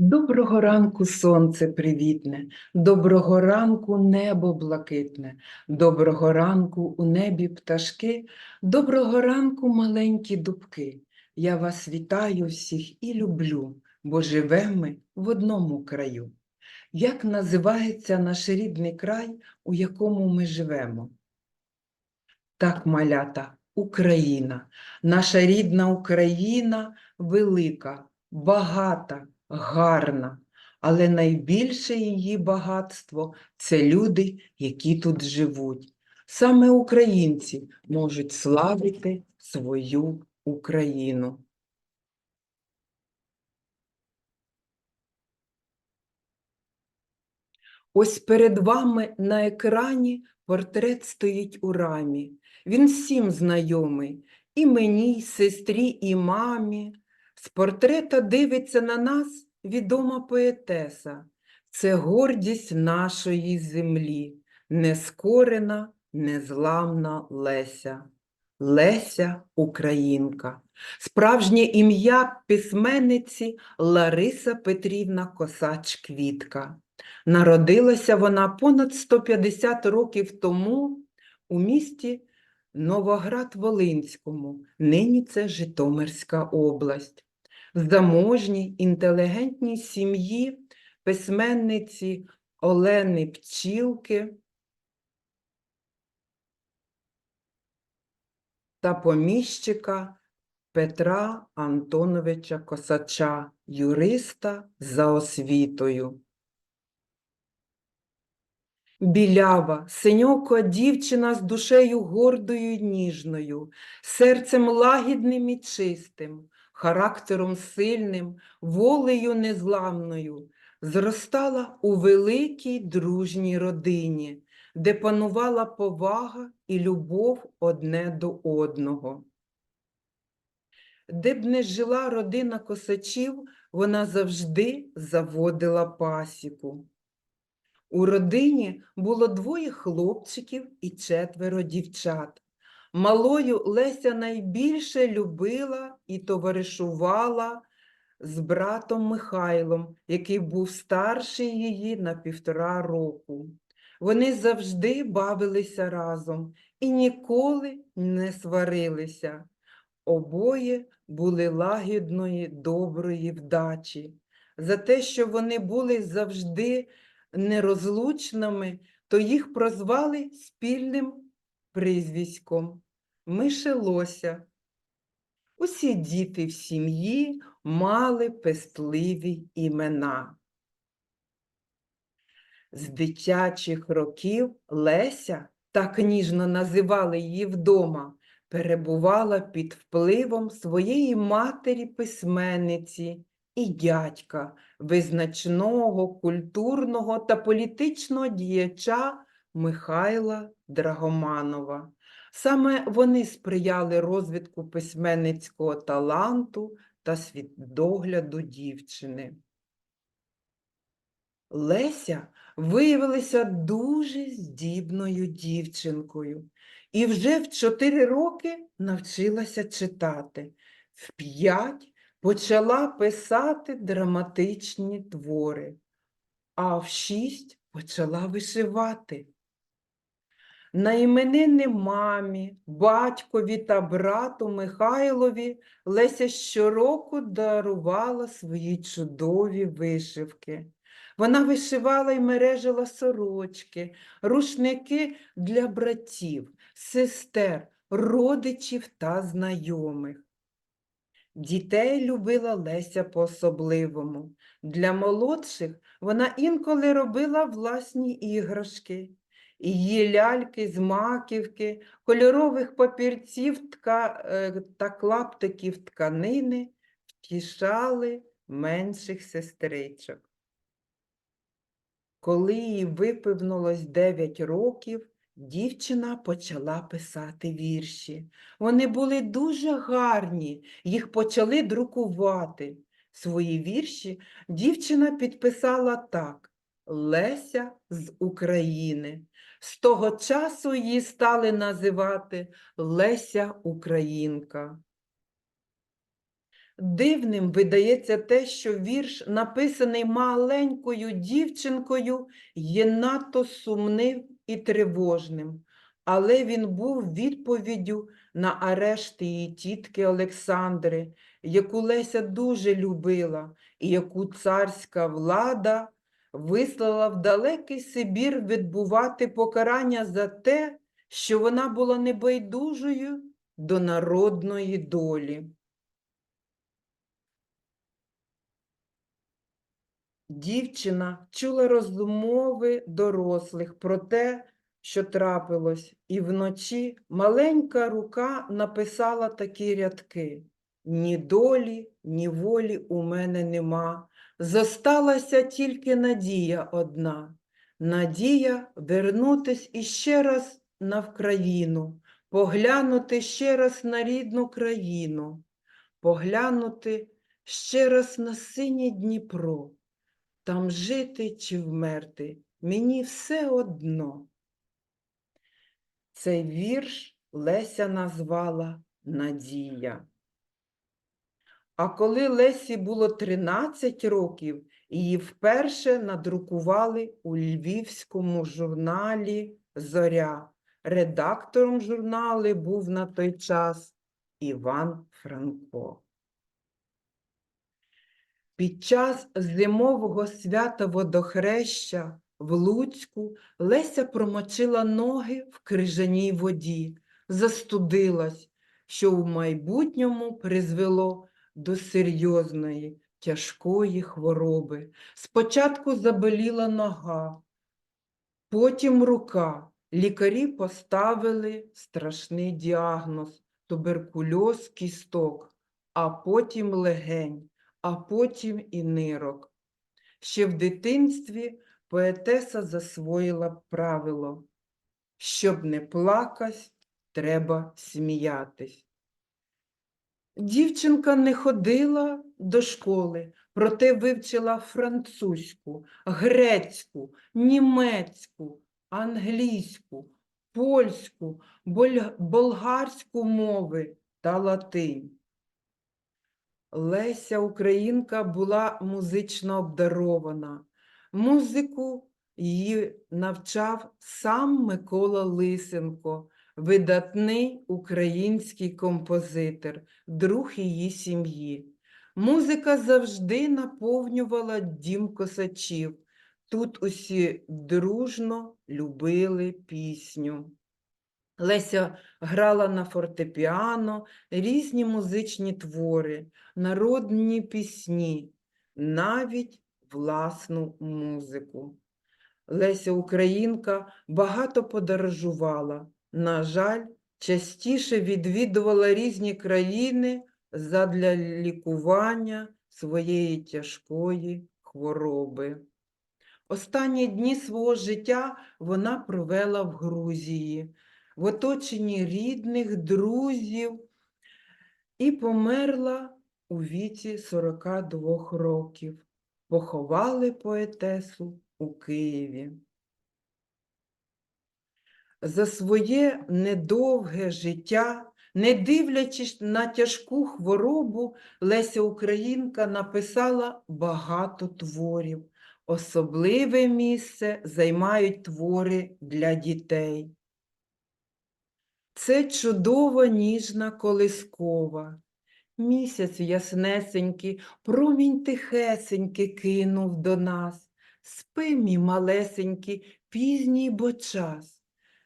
Доброго ранку, сонце привітне, доброго ранку, небо блакитне, доброго ранку у небі пташки, доброго ранку, маленькі дубки. Я вас вітаю всіх і люблю, бо живемо ми в одному краю. Як називається наш рідний край, у якому ми живемо? Так, малята, Україна, наша рідна Україна велика, багата, гарна, але найбільше її багатство це люди, які тут живуть. Саме українці можуть славити свою Україну. Ось перед вами на екрані портрет стоїть у рамі. Він всім знайомий, і мені, й сестрі, і мамі. З портрета дивиться на нас відома поетеса. Це гордість нашої землі, нескорена, незламна Леся. Леся Українка. Справжнє ім'я письменниці Лариса Петрівна Косач-Квітка. Народилася вона понад 150 років тому у місті Новоград-Волинському, нині це Житомирська область. Заможній інтелігентній сім'ї письменниці Олени Пчілки та поміщика Петра Антоновича Косача, юриста за освітою. Білява, синьока дівчина з душею гордою й ніжною, серцем лагідним і чистим, характером сильним, волею незламною, зростала у великій дружній родині, де панувала повага і любов одне до одного. Де б не жила родина косачів, вона завжди заводила пасіку. У родині було двоє хлопчиків і четверо дівчат. Малою Леся найбільше любила і товаришувала з братом Михайлом, який був старший її на півтора року. Вони завжди бавилися разом і ніколи не сварилися. Обоє були лагідної, доброї вдачі. За те, що вони були завжди нерозлучними, то їх прозвали спільним прізвиськом Мишелося. Усі діти в сім'ї мали пестливі імена. З дитячих років Леся, так ніжно називали її вдома, перебувала під впливом своєї матері-письменниці і дядька, визначного культурного та політичного діяча Михайла Драгоманова. Саме вони сприяли розвитку письменницького таланту та світогляду дівчини. Леся виявилася дуже здібною дівчинкою і вже в чотири роки навчилася читати. В п'ять почала писати драматичні твори, а в шість почала вишивати. На іменини мамі, батькові та брату Михайлові Леся щороку дарувала свої чудові вишивки. Вона вишивала й мережила сорочки, рушники для братів, сестер, родичів та знайомих. Дітей любила Леся по-особливому. Для молодших вона інколи робила власні іграшки. Її ляльки з маківки, кольорових папірців тка, е, та клаптиків тканини втішали менших сестричок. Коли їй випивнулось 9 років, дівчина почала писати вірші. Вони були дуже гарні, їх почали друкувати. Свої вірші дівчина підписала так Леся з України. З того часу її стали називати Леся Українка. Дивним видається те, що вірш, написаний маленькою дівчинкою, є надто сумним і тривожним, але він був відповіддю на арешт її тітки Олександри, яку Леся дуже любила, і яку царська влада вислала в далекий Сибір відбувати покарання за те, що вона була небайдужою до народної долі. Дівчина чула розмови дорослих про те, що трапилось, і вночі маленька рука написала такі рядки. Ні долі, ні волі у мене нема. Зосталася тільки надія одна. Надія вернутись іще раз на Вкраїну, поглянути ще раз на рідну країну, поглянути ще раз на синє Дніпро. Там жити чи вмерти, мені все одно. Цей вірш Леся назвала Надія. А коли Лесі було 13 років, її вперше надрукували у львівському журналі Зоря. Редактором журналу був на той час Іван Франко. Під час зимового свята водохреща в Луцьку Леся промочила ноги в крижаній воді, застудилась, що в майбутньому призвело до серйозної, тяжкої хвороби. Спочатку заболіла нога, потім рука. Лікарі поставили страшний діагноз туберкульоз кісток, а потім легень а потім і нирок. Ще в дитинстві поетеса засвоїла правило щоб не плакать, треба сміятись. Дівчинка не ходила до школи, проте вивчила французьку, грецьку, німецьку, англійську, польську, болгарську мови та латинь. Леся Українка була музично обдарована. Музику її навчав сам Микола Лисенко, видатний український композитор, друг її сім'ї. Музика завжди наповнювала дім косачів. Тут усі дружно любили пісню. Леся грала на фортепіано різні музичні твори, народні пісні, навіть власну музику. Леся Українка багато подорожувала. На жаль, частіше відвідувала різні країни задля лікування своєї тяжкої хвороби. Останні дні свого життя вона провела в Грузії, в оточенні рідних, друзів і померла у віці 42 років. Поховали поетесу у Києві. За своє недовге життя, не дивлячись на тяжку хворобу, Леся Українка написала багато творів. Особливе місце займають твори для дітей. Це чудова ніжна колискова. Місяць яснесенький, промінь тихесенький кинув до нас. Спи, мій малесенький, пізній бо час.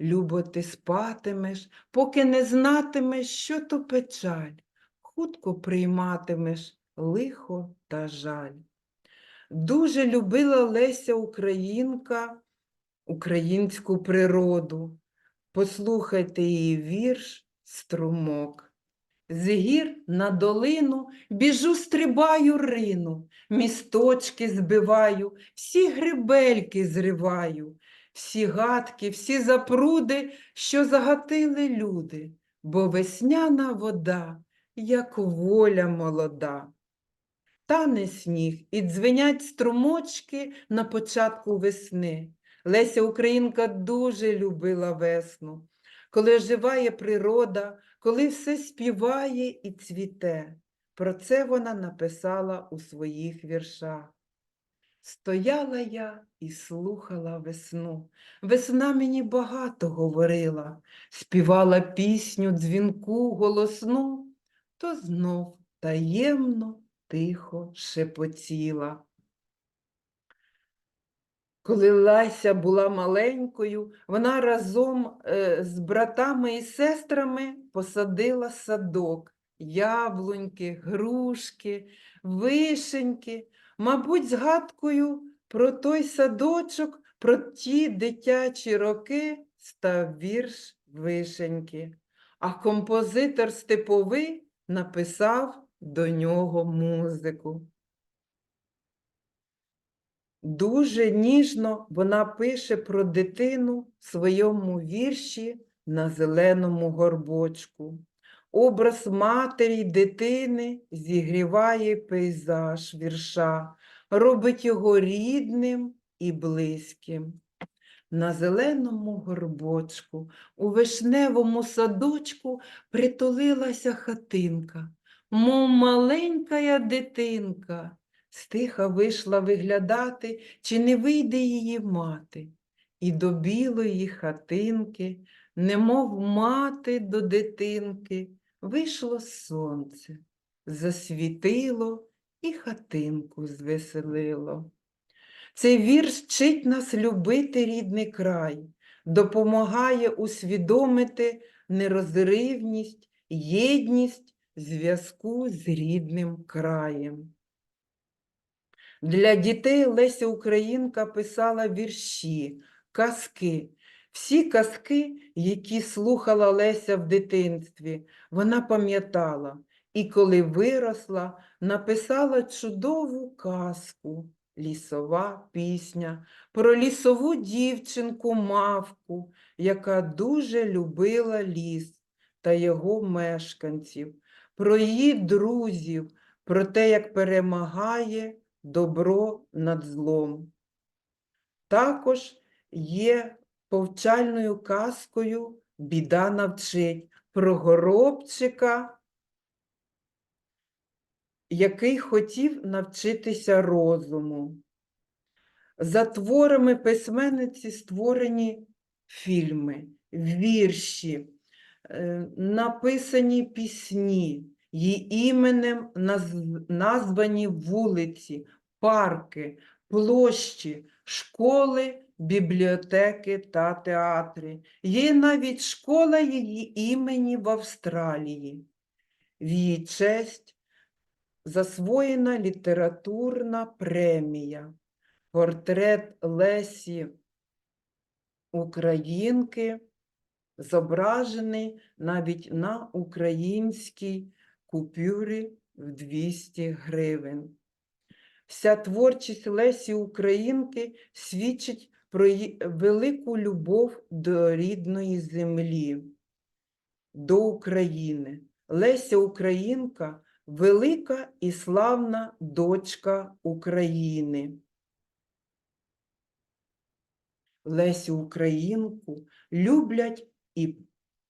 Любо ти спатимеш, поки не знатимеш, що то печаль. Хутко прийматимеш лихо та жаль. Дуже любила Леся Українка українську природу. Послухайте її вірш Струмок. З гір на долину біжу, стрибаю рину, місточки збиваю, всі грибельки зриваю, всі гадки, всі запруди, що загатили люди, бо весняна вода, як воля молода. Тане сніг і дзвенять струмочки на початку весни. Леся Українка дуже любила весну, коли оживає природа, коли все співає і цвіте. Про це вона написала у своїх віршах. Стояла я і слухала весну. Весна мені багато говорила, співала пісню дзвінку голосну, то знов таємно, тихо шепотіла. Коли Лася була маленькою, вона разом е, з братами і сестрами посадила садок, яблуньки, грушки, вишеньки. Мабуть, згадкою про той садочок, про ті дитячі роки став вірш вишеньки, а композитор Степовий написав до нього музику. Дуже ніжно вона пише про дитину в своєму вірші на зеленому горбочку. Образ матері дитини зігріває пейзаж вірша, робить його рідним і близьким. На зеленому горбочку, у вишневому садочку притулилася хатинка, мов маленька дитинка. Стиха вийшла виглядати, чи не вийде її мати, і до білої хатинки, немов мати до дитинки, вийшло сонце, засвітило і хатинку звеселило. Цей вірш вчить нас любити рідний край, допомагає усвідомити нерозривність, єдність зв'язку з рідним краєм. Для дітей Леся Українка писала вірші, казки. Всі казки, які слухала Леся в дитинстві, вона пам'ятала і коли виросла, написала чудову казку, лісова пісня про лісову дівчинку мавку, яка дуже любила ліс та його мешканців, про її друзів, про те, як перемагає добро над злом. Також є повчальною казкою Біда навчить про горобчика, який хотів навчитися розуму. За творами письменниці створені фільми, вірші, е, написані пісні, її іменем названі вулиці, парки, площі, школи, бібліотеки та театри. Є навіть школа її імені в Австралії. В її честь засвоєна літературна премія. Портрет Лесі Українки зображений навіть на українській купюрі в 200 гривень. Вся творчість Лесі Українки свідчить про велику любов до рідної землі, до України. Леся Українка велика і славна дочка України. Лесю Українку люблять і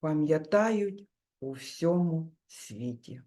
пам'ятають у всьому світі.